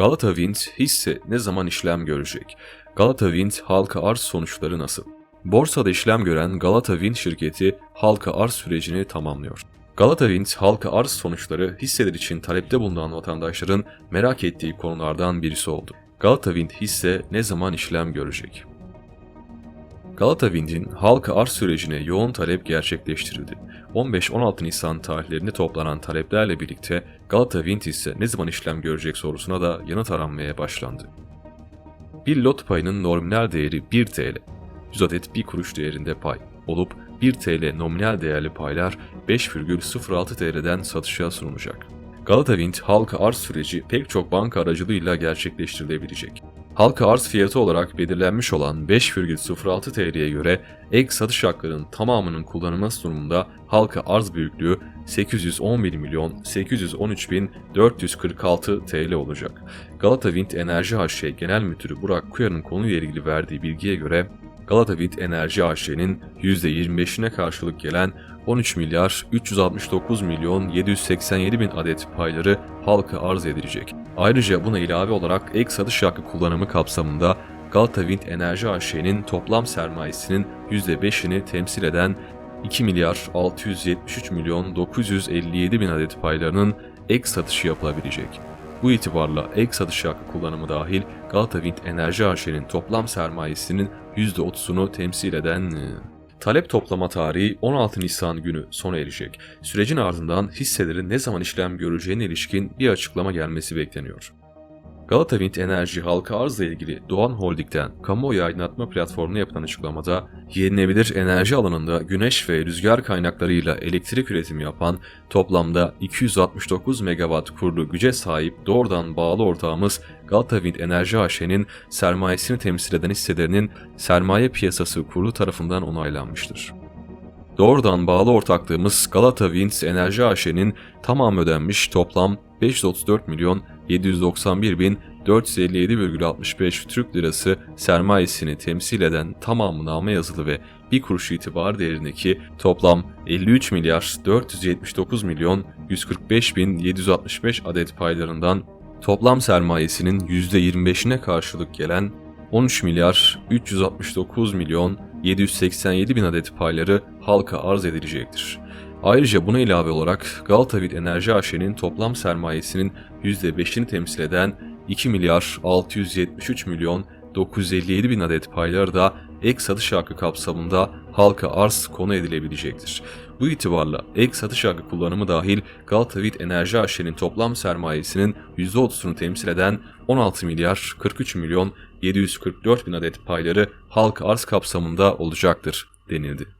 Galata Wind hisse ne zaman işlem görecek? Galata Wind halka arz sonuçları nasıl? Borsada işlem gören Galata Wind şirketi halka arz sürecini tamamlıyor. Galata Wind halka arz sonuçları hisseler için talepte bulunan vatandaşların merak ettiği konulardan birisi oldu. Galata Wind hisse ne zaman işlem görecek? Galata Wind'in halka arz sürecine yoğun talep gerçekleştirildi. 15-16 Nisan tarihlerinde toplanan taleplerle birlikte Galata Wind ise ne zaman işlem görecek sorusuna da yanıt aranmaya başlandı. Bir lot payının nominal değeri 1 TL. 100 adet 1 kuruş değerinde pay olup 1 TL nominal değerli paylar 5,06 TL'den satışa sunulacak. Galata Wind halka arz süreci pek çok banka aracılığıyla gerçekleştirilebilecek. Halka arz fiyatı olarak belirlenmiş olan 5,06 TL'ye göre ek satış haklarının tamamının kullanılması durumunda halka arz büyüklüğü 811 milyon 813 bin 446 TL olacak. Galata Wind Enerji AŞ Genel Müdürü Burak Kuyar'ın konuyla ilgili verdiği bilgiye göre Galata Wind Enerji AŞ'nin %25'ine karşılık gelen 13 milyar 369 milyon 787 bin adet payları halka arz edilecek. Ayrıca buna ilave olarak ek satış hakkı kullanımı kapsamında Galata Wind Enerji AŞ'nin toplam sermayesinin %5'ini temsil eden 2 milyar 673 milyon 957 bin adet paylarının ek satışı yapılabilecek. Bu itibarla ek satış hakkı kullanımı dahil Galata Wind Enerji AŞ'nin toplam sermayesinin %30'unu temsil eden Talep toplama tarihi 16 Nisan günü sona erecek. Sürecin ardından hisselerin ne zaman işlem göreceğine ilişkin bir açıklama gelmesi bekleniyor. Galata Wind Enerji halka arzla ilgili Doğan Holding'den kamuoyu aydınlatma platformuna yapılan açıklamada yenilebilir enerji alanında güneş ve rüzgar kaynaklarıyla elektrik üretimi yapan toplamda 269 megawatt kurulu güce sahip doğrudan bağlı ortağımız Galata Wind Enerji AŞ'nin sermayesini temsil eden hisselerinin sermaye piyasası kurulu tarafından onaylanmıştır. Doğrudan bağlı ortaklığımız Galata Wind Enerji AŞ'nin tamam ödenmiş toplam 534 milyon 791 bin 457,65 Türk Lirası sermayesini temsil eden tamamname yazılı ve bir kuruş itibar değerindeki toplam 53 milyar 479 milyon 145 bin 765 adet paylarından toplam sermayesinin %25'ine karşılık gelen 13 milyar 369 milyon 787 bin adet payları halka arz edilecektir. Ayrıca buna ilave olarak Galata Wind Enerji AŞ'nin toplam sermayesinin %5'ini temsil eden 2 milyar 673 milyon 957 bin adet payları da ek satış hakkı kapsamında halka arz konu edilebilecektir. Bu itibarla ek satış hakkı kullanımı dahil Galata Wind Enerji AŞ'nin toplam sermayesinin %30'unu temsil eden 16 milyar 43 milyon 744 bin adet payları halka arz kapsamında olacaktır denildi.